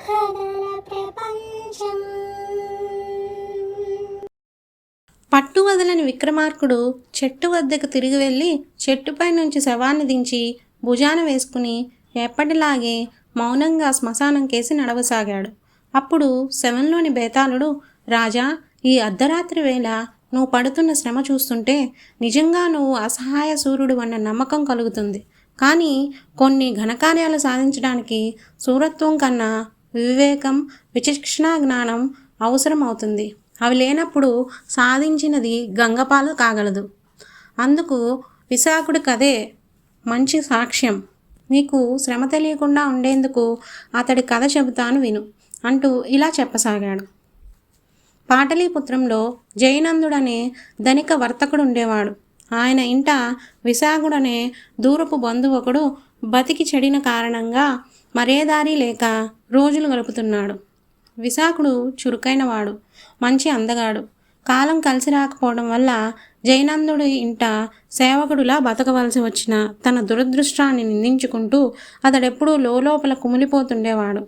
కథల ప్రపంచం. పట్టు వదలని విక్రమార్కుడు చెట్టు వద్దకు తిరిగి వెళ్ళి చెట్టుపై నుంచి శవాన్ని దించి భుజాన వేసుకుని ఎప్పటిలాగే మౌనంగా శ్మశానం కేసి నడవసాగాడు. అప్పుడు శవంలోని బేతాళుడు రాజా ఈ అర్ధరాత్రి వేళ నువ్వు పడుతున్న శ్రమ చూస్తుంటే నిజంగా నువ్వు అసహాయ సూర్యుడు అన్న నమ్మకం కలుగుతుంది. కానీ కొన్ని ఘనకార్యాలు సాధించడానికి సూరత్వం కన్నా వివేకం విచక్షణ జ్ఞానం అవసరం అవుతుంది అవి లేనప్పుడు సాధించినది గంగపాలు కాగలదు. అందుకు విశాఖుడి కథే మంచి సాక్ష్యం. నీకు శ్రమ తెలియకుండా ఉండేందుకు అతడి కథ చెబుతాను విను అంటూ ఇలా చెప్పసాగాడు. పాటలీపుత్రంలో జయనందుడనే ధనిక వర్తకుడు ఉండేవాడు ఆయన ఇంట విశాఖుడనే దూరపు బంధువు ఒకడు బతికి చెడిన కారణంగా మరే దారి లేక రోజులు గడుపుతున్నాడు. విశాఖుడు చురుకైనవాడు మంచి అందగాడు. కాలం కలిసి రాకపోవడం వల్ల జైనందుడి ఇంట సేవకుడులా బతకవలసి వచ్చిన తన దురదృష్టాన్ని నిందించుకుంటూ అతడెప్పుడూ లోపల కుమిలిపోతుండేవాడు.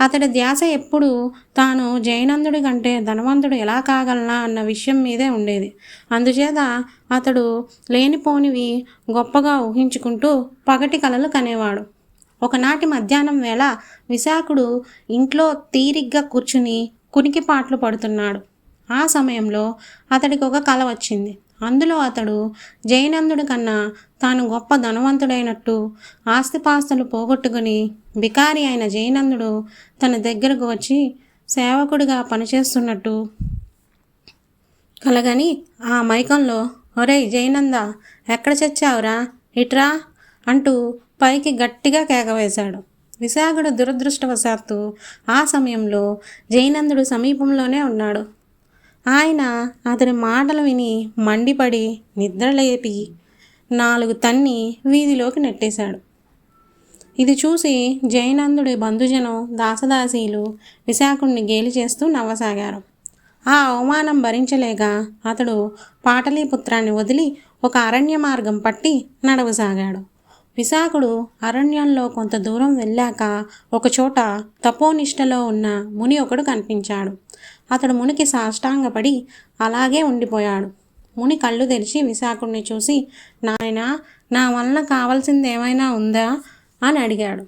అతడి ధ్యాస ఎప్పుడూ తాను జైనందుడి కంటే ధనవంతుడు ఎలా కాగలనా అన్న విషయం మీదే ఉండేది. అందుచేత అతడు లేనిపోనివి గొప్పగా ఊహించుకుంటూ పగటి కలలు కనేవాడు. ఒకనాటి మధ్యాహ్నం వేళ విశాఖుడు ఇంట్లో తీరిగ్గా కూర్చుని కునికిపాట్లు పడుతున్నాడు. ఆ సమయంలో అతడికి ఒక కల వచ్చింది. అందులో అతడు జయనందుడి కన్నా తాను గొప్ప ధనవంతుడైనట్టు ఆస్తిపాస్తులు పోగొట్టుకుని బికారి అయిన జయనందుడు తన దగ్గరకు వచ్చి సేవకుడిగా పనిచేస్తున్నట్టు కలగని ఆ మైకంలో ఒరేయ్ జయనంద ఎక్కడ చచ్చావురా? ఇట్రా? అంటూ పైకి గట్టిగా కేకవేశాడు. విశాఖడు దురదృష్టవశాత్తు ఆ సమయంలో జైనందుడు సమీపంలోనే ఉన్నాడు. ఆయన అతని మాటలు విని మండిపడి నిద్రలేపి నాలుగు తన్ని వీధిలోకి నెట్టేశాడు. ఇది చూసి జైనందుడి బంధుజనం దాసదాసీలు విశాఖుణ్ణి గేలి చేస్తూ నవ్వసాగారు. ఆ అవమానం భరించలేక అతడు పాటలీపుత్రాన్ని వదిలి ఒక అరణ్య మార్గం పట్టి నడవసాగాడు. విశాఖుడు అరణ్యంలో కొంత దూరం వెళ్ళాక ఒకచోట తపోనిష్టలో ఉన్న ముని ఒకడు కనిపించాడు. అతడు మునికి సాష్టాంగపడి అలాగే ఉండిపోయాడు. ముని కళ్ళు తెరిచి విశాఖుడిని చూసి నాయన నా వలన కావాల్సింది ఏమైనా ఉందా? అని అడిగాడు.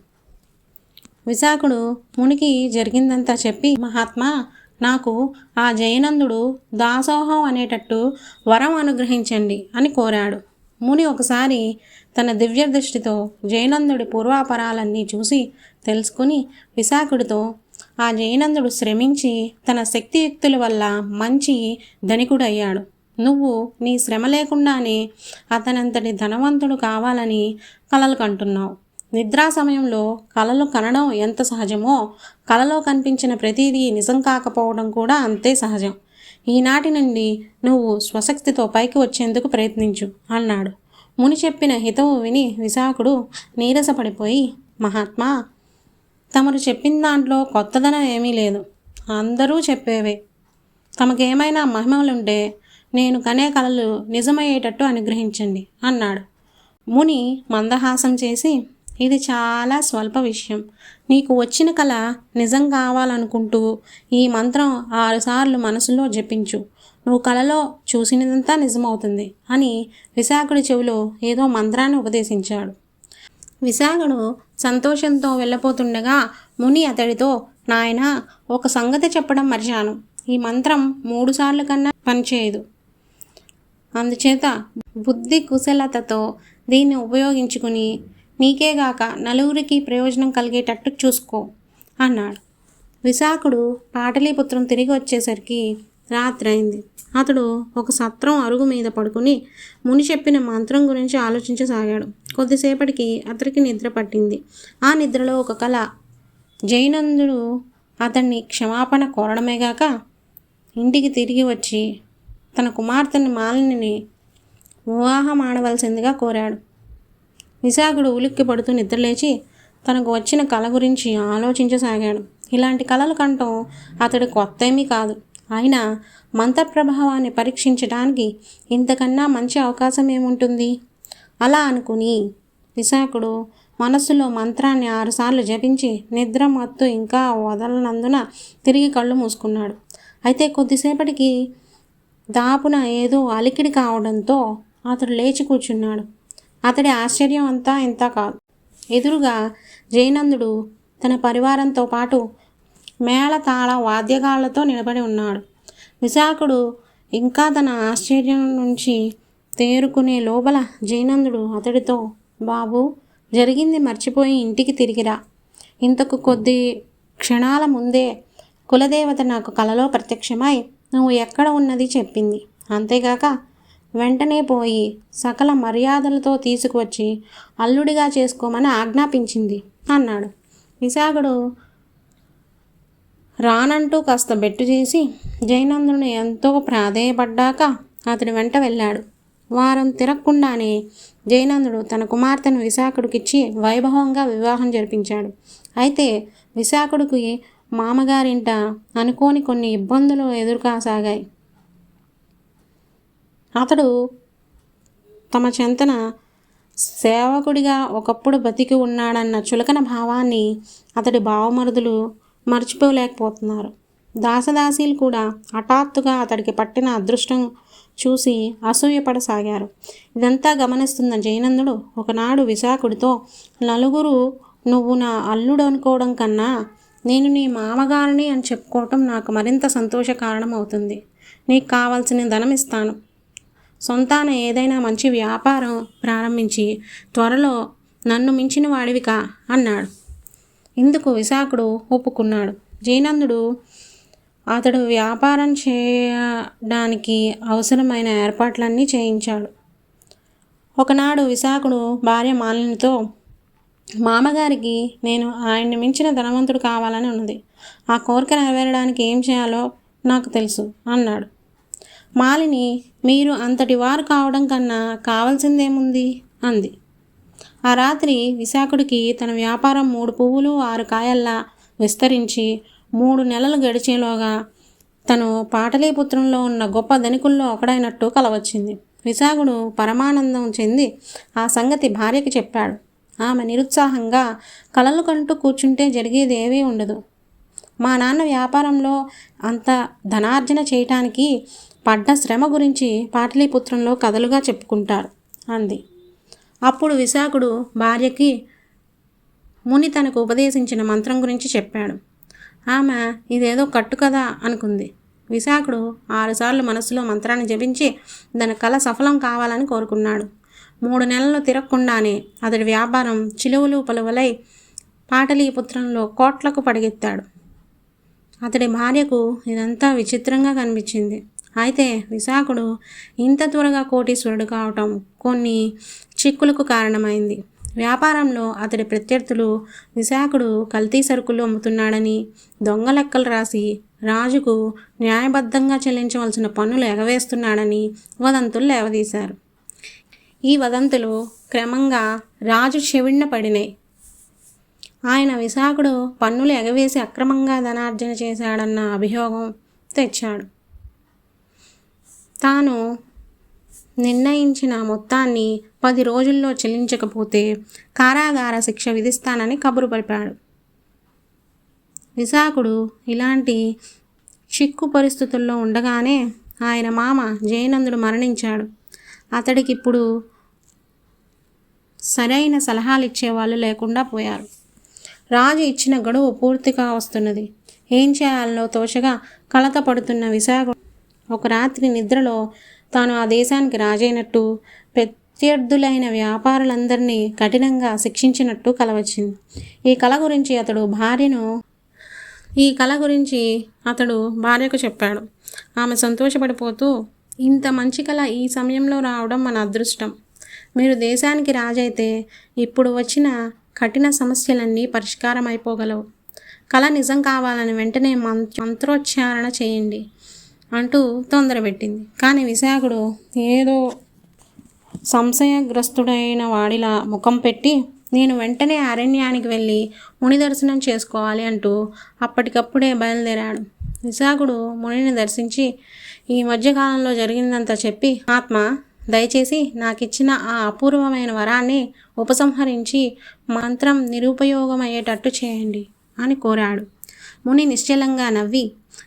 విశాఖుడు మునికి జరిగిందంతా చెప్పి మహాత్మా నాకు ఆ జయనందుడు దాసోహం అనేటట్టు వరం అనుగ్రహించండి అని కోరాడు. ముని ఒకసారి తన దివ్య దృష్టితో జయనందుడి పూర్వాపరాలన్నీ చూసి తెలుసుకుని విశాఖుడితో ఆ జైనందుడు శ్రమించి తన శక్తియుక్తుల వల్ల మంచి ధనికుడయ్యాడు. నువ్వు నీ శ్రమ లేకుండానే అతనంతటి ధనవంతుడు కావాలని కలలు కంటున్నావు. నిద్రా సమయంలో కలలు కనడం ఎంత సహజమో కలలో కనిపించిన ప్రతిదీ నిజం కాకపోవడం కూడా అంతే సహజం. ఈనాటి నుండి నువ్వు స్వశక్తితో పైకి వచ్చేందుకు ప్రయత్నించు అన్నాడు. ముని చెప్పిన హితవు విని విశాఖుడు నీరసపడిపోయి మహాత్మా తమరు చెప్పిన దాంట్లో కొత్తదనం ఏమీ లేదు. అందరూ చెప్పేవే. తమకేమైనా మహిమలుంటే నేను కనే కలలు నిజమయ్యేటట్టు అనుగ్రహించండి అన్నాడు. ముని మందహాసం చేసి ఇది చాలా స్వల్ప విషయం. నీకు వచ్చిన కళ నిజం కావాలనుకుంటూ ఈ మంత్రం ఆరుసార్లు మనసులో జపించు. నువ్వు కలలో చూసినదంతా నిజమవుతుంది అని విశాఖడి చెవిలో ఏదో మంత్రాన్ని ఉపదేశించాడు. విశాఖడు సంతోషంతో వెళ్ళపోతుండగా ముని అతడితో నాయన ఒక సంగతి చెప్పడం మర్చాను. ఈ మంత్రం మూడు సార్లు కన్నా పనిచేయదు. అందుచేత బుద్ధి కుశలతతో దీన్ని ఉపయోగించుకుని నీకేగాక నలుగురికి ప్రయోజనం కలిగేటట్టు చూసుకో అన్నాడు. విశాఖుడు పాటలీపుత్రం తిరిగి వచ్చేసరికి రాత్రైంది. అతడు ఒక సత్రం అరుగు మీద పడుకుని ముని చెప్పిన మంత్రం గురించి ఆలోచించసాగాడు. కొద్దిసేపటికి అతడికి నిద్ర పట్టింది. ఆ నిద్రలో ఒక కళ జైనందుడు అతన్ని క్షమాపణ కోరడమేగాక ఇంటికి తిరిగి వచ్చి తన కుమార్తెని మాలిని వివాహం ఆడవలసిందిగా కోరాడు. విశాఖుడు ఉలిక్కి పడుతూ నిద్రలేచి తనకు వచ్చిన కళ గురించి ఆలోచించసాగాడు. ఇలాంటి కళలు కంటం అతడు కొత్త ఏమీ కాదు. అయినా మంత్రప్రభావాన్ని పరీక్షించడానికి ఇంతకన్నా మంచి అవకాశం ఏముంటుంది అలా అనుకుని విశాఖుడు మనస్సులో మంత్రాన్ని ఆరుసార్లు జపించి నిద్ర మత్తు ఇంకా వదలనందున తిరిగి కళ్ళు మూసుకున్నాడు. అయితే కొద్దిసేపటికి దాపున ఏదో అలికిడి కావడంతో అతడు లేచి కూర్చున్నాడు. అతడి ఆశ్చర్యం అంతా ఇంత కాదు. ఎదురుగా జయనందుడు తన పరివారంతో పాటు మేళ తాళ వాద్యగాళ్ళతో నిలబడి ఉన్నాడు. విశాఖుడు ఇంకా తన ఆశ్చర్యం నుంచి తేరుకునే లోపల జయనందుడు అతడితో బాబు జరిగింది మర్చిపోయి ఇంటికి తిరిగిరా ఇంతకు కొద్ది క్షణాల ముందే కులదేవత నాకు కలలో ప్రత్యక్షమై నువ్వు ఎక్కడ ఉన్నది చెప్పింది. అంతేగాక వెంటనే పోయి సకల మర్యాదలతో తీసుకువచ్చి అల్లుడిగా చేసుకోమని ఆజ్ఞాపించింది అన్నాడు. విశాఖడు రానంటూ కాస్త బెట్టు చేసి జయనందుని ఎంతో ప్రాధేయపడ్డాక అతడి వెంట వెళ్ళాడు. వారం తిరగకుండానే జయనందుడు తన కుమార్తెను విశాఖడికిచ్చి వైభవంగా వివాహం జరిపించాడు. అయితే విశాఖడికి మామగారింట అనుకోని కొన్ని ఇబ్బందులు ఎదురుకాసాగాయి. అతడు తమ చెంతన సేవకుడిగా ఒకప్పుడు బతికి ఉన్నాడన్న చులకన భావాన్ని అతడి భావమరుదులు మర్చిపోలేకపోతున్నారు. దాసదాసీలు కూడా హఠాత్తుగా అతడికి పట్టిన అదృష్టం చూసి అసూయపడసాగారు. ఇదంతా గమనిస్తున్న జైనందుడు ఒకనాడు విశాఖుడితో నలుగురు నువ్వు నా అల్లుడు అనుకోవడం కన్నా నేను నీ మామగారిని అని చెప్పుకోవటం నాకు మరింత సంతోష కారణం అవుతుంది నీకు కావాల్సిన ధనం ఇస్తాను సొంతాన ఏదైనా మంచి వ్యాపారం ప్రారంభించి త్వరలో నన్ను మించిన వాడివికా అన్నాడు. ఇందుకు విశాఖుడు ఒప్పుకున్నాడు. జీనందుడు అతడు వ్యాపారం చేయడానికి అవసరమైన ఏర్పాట్లన్నీ చేయించాడు. ఒకనాడు విశాఖుడు భార్య మాలినితో మామగారికి నేను ఆయన్ని మించిన ధనవంతుడు కావాలని ఉన్నది. ఆ కోరిక నెరవేరడానికి ఏం చేయాలో నాకు తెలుసు అన్నాడు. మాలిని మీరు అంతటి వారు కావడం కన్నా కావాల్సిందేముంది? అంది. ఆ రాత్రి విశాఖుడికి తన వ్యాపారం మూడు పువ్వులు ఆరు కాయల్లా విస్తరించి మూడు నెలలు గడిచేలోగా తను పాటలీపుత్రంలో ఉన్న గొప్ప ధనికుల్లో ఒకడైనట్టు కలవచ్చింది. విశాఖుడు పరమానందం చెంది ఆ సంగతి భార్యకి చెప్పాడు. ఆమె నిరుత్సాహంగా కలలు కంటూ కూర్చుంటే జరిగేది ఏమీ ఉండదు. మా నాన్న వ్యాపారంలో అంత ధనార్జన చేయటానికి పడ్డ శ్రమ గురించి పాటలీపుత్రంలో కథలుగా చెప్పుకుంటారు అంది. అప్పుడు విశాఖుడు భార్యకి ముని తనకు ఉపదేశించిన మంత్రం గురించి చెప్పాడు. ఆమె ఇదేదో కట్టు కదా అనుకుంది. విశాఖుడు ఆరుసార్లు మనసులో మంత్రాన్ని జపించి దాని కళ సఫలం కావాలని కోరుకున్నాడు. మూడు నెలలు తిరగకుండానే అతడి వ్యాపారం చిలువలు పలువలై పాటలీపుత్రంలో కోట్లకు పడిగెత్తాడు. అతడి భార్యకు ఇదంతా విచిత్రంగా కనిపించింది. అయితే విశాఖుడు ఇంత త్వరగా కోటీశ్వరుడు కావటం కొన్ని చిక్కులకు కారణమైంది. వ్యాపారంలో అతడి ప్రత్యర్థులు విశాఖుడు కల్తీ సరుకులు అమ్ముతున్నాడని దొంగ లెక్కలు రాసి రాజుకు న్యాయబద్ధంగా చెల్లించవలసిన పన్నులు ఎగవేస్తున్నాడని వదంతులు లేవదీశారు. ఈ వదంతులు క్రమంగా రాజు చెవిన్న పడినాయి. ఆయన విశాఖుడు పన్నులు ఎగవేసి అక్రమంగా ధనార్జన చేశాడన్న అభియోగం తెచ్చాడు. తాను నిర్ణయించిన మొత్తాన్ని పది రోజుల్లో చెల్లించకపోతే కారాగార శిక్ష విధిస్తానని కబురు పరిపాడు విశాఖుడు ఇలాంటి చిక్కు పరిస్థితుల్లో ఉండగానే ఆయన మామ జయనందుడు మరణించాడు. అతడికి ఇప్పుడు సరైన సలహాలు ఇచ్చేవాళ్ళు లేకుండా పోయారు. రాజు ఇచ్చిన గడువు పూర్తిగా వస్తున్నది. ఏం చేయాలో తోచగా కలత పడుతున్న విశాఖ ఒక రాత్రి నిద్రలో తాను ఆ దేశానికి రాజైనట్టు ప్రత్యర్థులైన వ్యాపారులందరినీ కఠినంగా శిక్షించినట్టు కల వచ్చింది ఈ కళ గురించి అతడు భార్యను ఈ కళ గురించి అతడు భార్యకు చెప్పాడు. ఆమె సంతోషపడిపోతూ ఇంత మంచి కళ ఈ సమయంలో రావడం మన అదృష్టం. మీరు దేశానికి రాజైతే ఇప్పుడు వచ్చిన కఠిన సమస్యలన్నీ పరిష్కారం అయిపోగలవు కళ నిజం కావాలని వెంటనే మంత్రోచ్చారణ చేయండి. అంటూ తొందరపెట్టింది కానీ విశాఖుడు ఏదో సంశయగ్రస్తుడైన వాడిలా ముఖం పెట్టి నేను వెంటనే అరణ్యానికి వెళ్ళి ముని దర్శనం చేసుకోవాలి అంటూ అప్పటికప్పుడే బయలుదేరాడు. విశాఖుడు మునిని దర్శించి ఈ మధ్యకాలంలో జరిగిందంతా చెప్పి ఆత్మ దయచేసి నాకిచ్చిన ఆ అపూర్వమైన వరాన్ని ఉపసంహరించి మంత్రం నిరుపయోగమయ్యేటట్టు చేయండి అని కోరాడు. ముని నిశ్చలంగా నవ్వి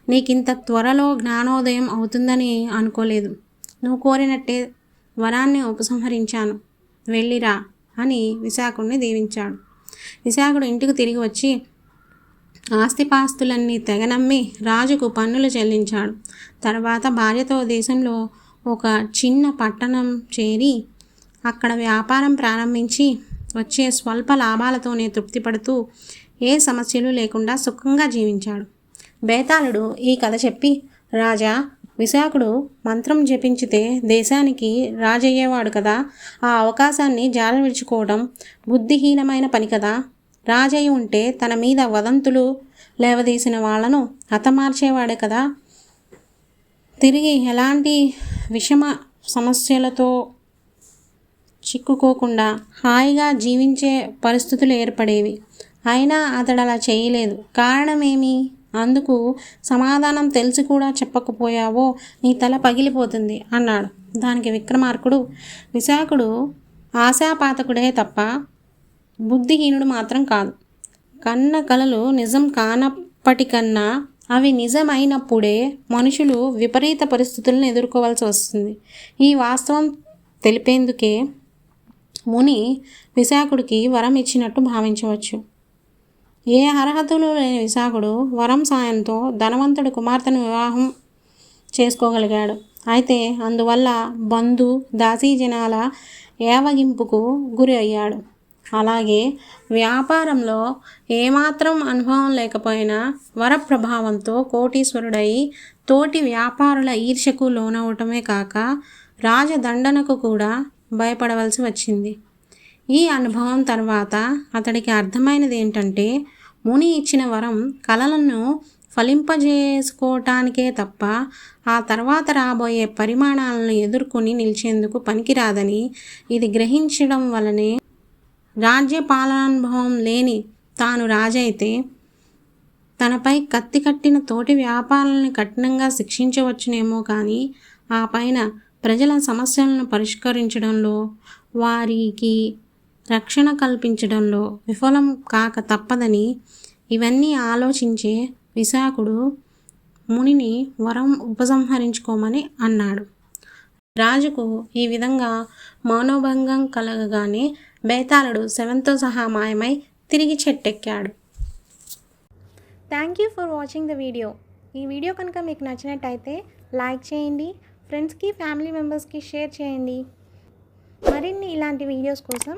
నీకింత త్వరలో జ్ఞానోదయం అవుతుందని అనుకోలేదు. నువ్వు కోరినట్టే వరాన్ని ఉపసంహరించాను. వెళ్ళిరా అని విశాఖుడిని దీవించాడు. విశాఖుడు ఇంటికి తిరిగి వచ్చి ఆస్తిపాస్తులన్నీ తెగనమ్మి రాజుకు పన్నులు చెల్లించాడు. తర్వాత భార్యతో దేశంలో ఒక చిన్న పట్టణం చేరి అక్కడ వ్యాపారం ప్రారంభించి వచ్చే స్వల్ప లాభాలతోనే తృప్తిపడుతూ ఏ సమస్యలు లేకుండా సుఖంగా జీవించాడు. బేతాళుడు ఈ కథ చెప్పి రాజా విశాఖుడు మంత్రం జపించితే దేశానికి రాజయ్యేవాడు కదా. ఆ అవకాశాన్ని జార విడుచుకోవడం బుద్ధిహీనమైన పని కదా. రాజయ్య ఉంటే తన మీద వదంతులు లేవదీసిన వాళ్ళను హతమార్చేవాడే కదా. తిరిగి ఎలాంటి విషమ సమస్యలతో చిక్కుకోకుండా హాయిగా జీవించే పరిస్థితులు ఏర్పడేవి. అయినా అతడు అలా చేయలేదు. కారణమేమి? అందుకు సమాధానం తెలిసి కూడా చెప్పకపోయావో నీ తల పగిలిపోతుంది అన్నాడు. దానికి విక్రమార్కుడు విశాఖుడు ఆశాపాతకుడే తప్ప బుద్ధిహీనుడు మాత్రం కాదు. కన్న కలలు నిజం కానప్పటికన్నా అవి నిజమైనప్పుడే మనుషులు విపరీత పరిస్థితులను ఎదుర్కోవాల్సి వస్తుంది. ఈ వాస్తవం తెలిపేందుకే ముని విశాఖుడికి వరం ఇచ్చినట్టు భావించవచ్చు. ఏ అర్హతలు లేని విశాఖుడు వరం సాయంతో ధనవంతుడి కుమార్తెను వివాహం చేసుకోగలిగాడు. అయితే అందువల్ల బంధు దాసీజనాల ఏవగింపుకు గురి అయ్యాడు. అలాగే వ్యాపారంలో ఏమాత్రం అనుభవం లేకపోయినా వర ప్రభావంతో కోటీశ్వరుడై తోటి వ్యాపారుల ఈర్ష్యకు లోనవటమే కాక రాజదండనకు కూడా భయపడవలసి వచ్చింది. ఈ అనుభవం తర్వాత అతడికి అర్థమైనది ఏంటంటే ముని ఇచ్చిన వరం కళలను ఫలింపజేసుకోవటానికే తప్ప ఆ తర్వాత రాబోయే పరిమాణాలను ఎదుర్కొని నిలిచేందుకు పనికిరాదని ఇది గ్రహించడం వలనే రాజ్య పాలనానుభవం లేని తాను రాజైతే తనపై కత్తి కట్టిన తోటి వ్యాపారాలను కఠినంగా శిక్షించవచ్చునేమో కానీ ఆ పైన ప్రజల సమస్యలను పరిష్కరించడంలో వారికి రక్షణ కల్పించడంలో విఫలం కాక తప్పదని ఇవన్నీ ఆలోచించే విశాఖుడు మునిని వరం ఉపసంహరించుకోమని అన్నాడు. రాజుకు ఈ విధంగా మౌనభంగం కలగగానే బేతాళుడు శవంతో సహా మాయమై తిరిగి చెట్టెక్కాడు. Thank you for watching the video. ఈ వీడియో కనుక మీకు నచ్చినట్టయితే లైక్ చేయండి ఫ్రెండ్స్కి ఫ్యామిలీ మెంబర్స్కి షేర్ చేయండి. మరిన్ని ఇలాంటి వీడియోస్ కోసం